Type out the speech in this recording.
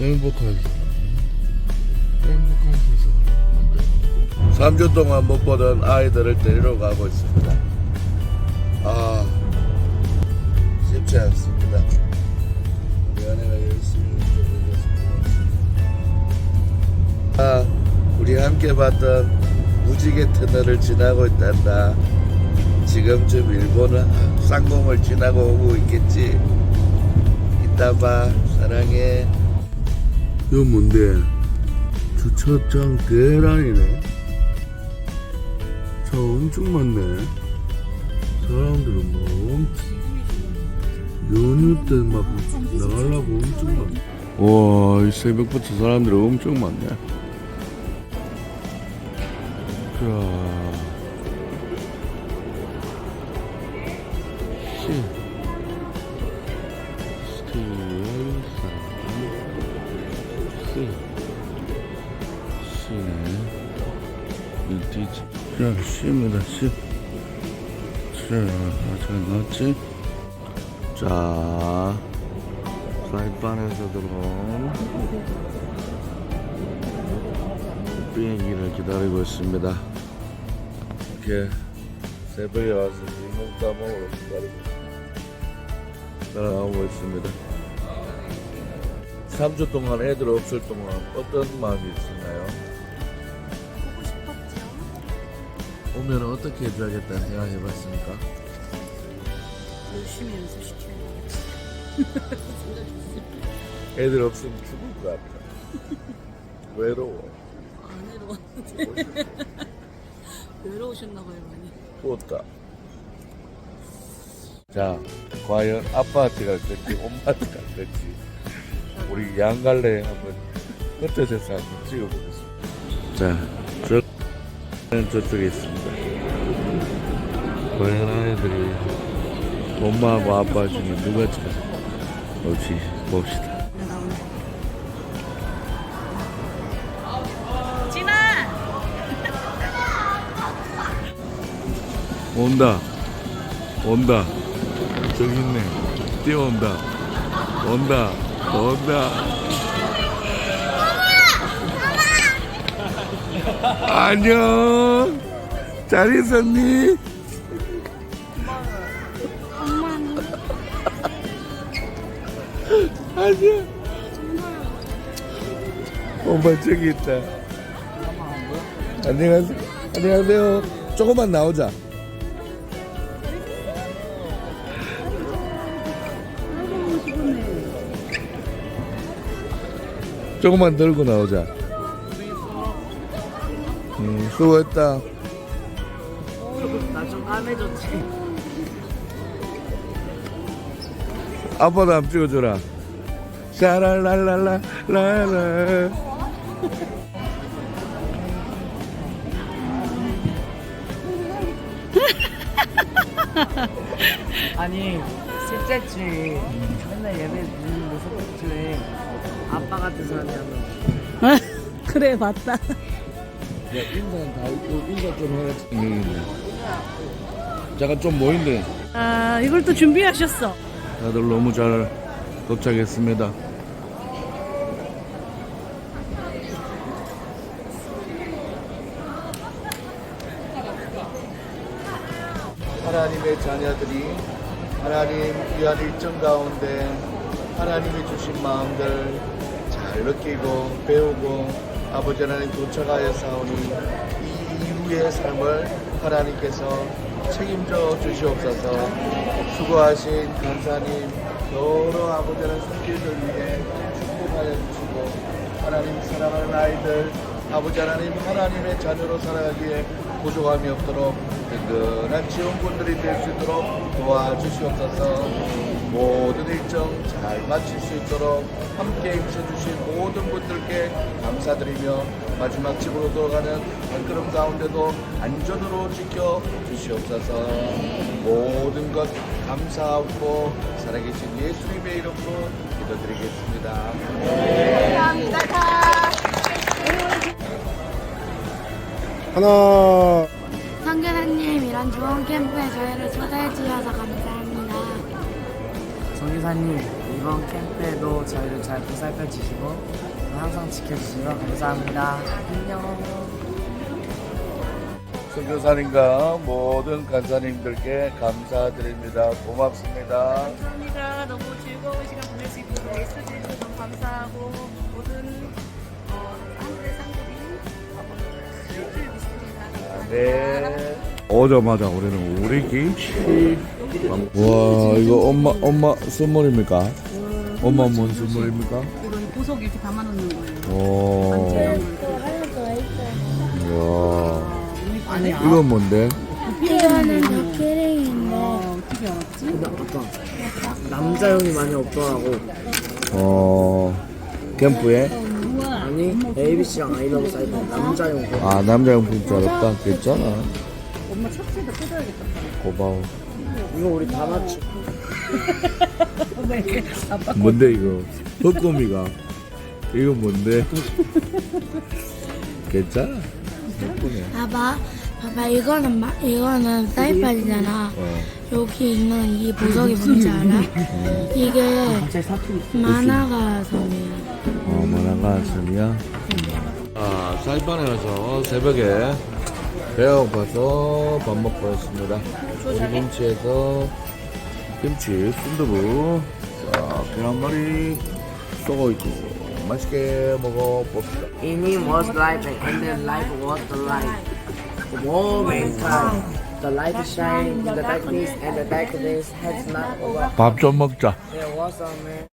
행복한 행복한 세상을 만들고 3주 동안 못 보던 아이들을 데리러 가고 있습니다. 아 쉽지 않습니다. 우리 아내가 열심히 운전해줘서 고맙습니다. 아, 우리 함께 봤던 무지개 터널을 지나고 있단다. 지금쯤 일본은 쌍봉을 지나고 오고 있겠지. 이따 봐 사랑해 이거 뭔데? 주차장 대란이네. 차 엄청 많네. 사람들은 뭐 엄청 연휴 때 막 나가려고 엄청 많네. 와 이 새벽부터 사람들이 엄청 많네. 자 인티지. 자, 시입니다, 시. 자, 잘 나왔지? 자, 프라이팬에서 들어온 비행기를 기다리고 있습니다. 이렇게 새벽에 와서 민물 따먹으러 기다리고 따라가고 있습니다. 3주 동안 애들 없을 동안 어떤 마음이 있었나요? 오면 어떻게 해줘야겠다 생각해봤습니까? 열심히 연습시켜야 애들 없으면 죽을 것 같아. 외로워. 안 외로웠는데. 외로우셨나봐요, 많이. 부었다. 자, 과연 아빠한테 갈 건지 엄마한테 갈 건지 우리 양갈래 한번 흩어져서 한번 찍어보겠습니다. 자, 저쪽에 있습니다. 과연 아이들이 엄마하고 아빠 중에 누가 잘 올지 봅시다. 진아! 온다. 온다. 저기 있네. 뛰어온다. 온다. 온다. 안녕. 잘 있었니? 안녕. 엄마 저기 있다. 안녕하세요. 안녕하세요. 조금만 나오자. 조금만 들고 나오자. 음, 수고했다. 나좀 까매졌지. 아빠도 한번 찍어줘라. 샤랄랄랄라, 라라. 아니 셋째 주 맨날 예배 드리는데 셋째 주에 아빠 같은 사람이 하면 그래, 맞다. 야, 인사는 다 있고, 인사 좀 해야지. 음. 잠깐 좀 모인데. 아, 이걸 또 준비하셨어. 다들 너무 잘 도착했습니다. 하나님의 자녀들이 하나님 귀한 일정 가운데 하나님이 주신 마음들 잘 느끼고 배우고 아버지 하나님 도착하여 사오니 이 이후의 삶을 하나님께서 책임져 주시옵소서. 수고하신 간사님 여러 아버지 하나님 손길들 위해 축복하여 주시고 하나님 사랑하는 아이들 아버지 하나님 하나님의 자녀로 살아가기에 부족함이 없도록 든든한 지원군들이 될 수 있도록 도와주시옵소서. 모든 일정 잘 마칠 수 있도록 함께 임해주신 모든 분들께 감사드리며 마지막 집으로 돌아가는 발걸음 가운데도 안전으로 지켜 주시옵소서. 모든 것 감사하고 살아계신 예수님의 이름으로 기도드리겠습니다. 하나 성교사님 이런 좋은 캠프에 저희를 초대해 주셔서 감사합니다. 성기사님 이번 캠프에도 저희를 잘 보살펴 주시고 항상 지켜주시고 감사합니다. 안녕. 선교사님과 모든 간사님들께 감사드립니다. 고맙습니다. 감사합니다. 너무 즐거운 시간 보낼 수 있고 애써주셔서 너무 감사하고 네. 오자마자 우리는 우리 김치. 와 이거 엄마 엄마 선물입니까? 엄마 뭔 선물입니까? 이거 보석 이렇게 담아 놓는 거예요. 오. 아니 이건 뭔데? 이거는 도끼링인데 어, 어떻게 알았지? 근데 아빠 남자용이 많이 없더라고. 어 캠프에. 아니 ABC랑 아이러브 사이드 남자용 거. 아 남자용품 줄 알았다. 괜찮아. 엄마 찹쌀도 뜯어야겠다. 고마워. 이거 우리 다 맞추. 아빠 뭔데 이거? 헛꼬미가. 이거 뭔데? 괜찮아. 덕분에. 봐봐 봐봐 이거는 마, 이거는 사이판이잖아 어. 여기 있는 이 보석이 뭔지 알아? 이게 갑자기 사투리. 만화가 섬이야 어, 선이야. 아, 사이판에 가서 새벽에 배가 고파서 밥 먹고 왔습니다. 우리 김치에서 김치, 순두부, 자, 계란 말이 쏘고 있고 맛있게 먹어봅시다. In him was life, and then life was the light. of all mankind. The light shined in the darkness, and the darkness has not overcome. 밥좀 먹자. There was a man.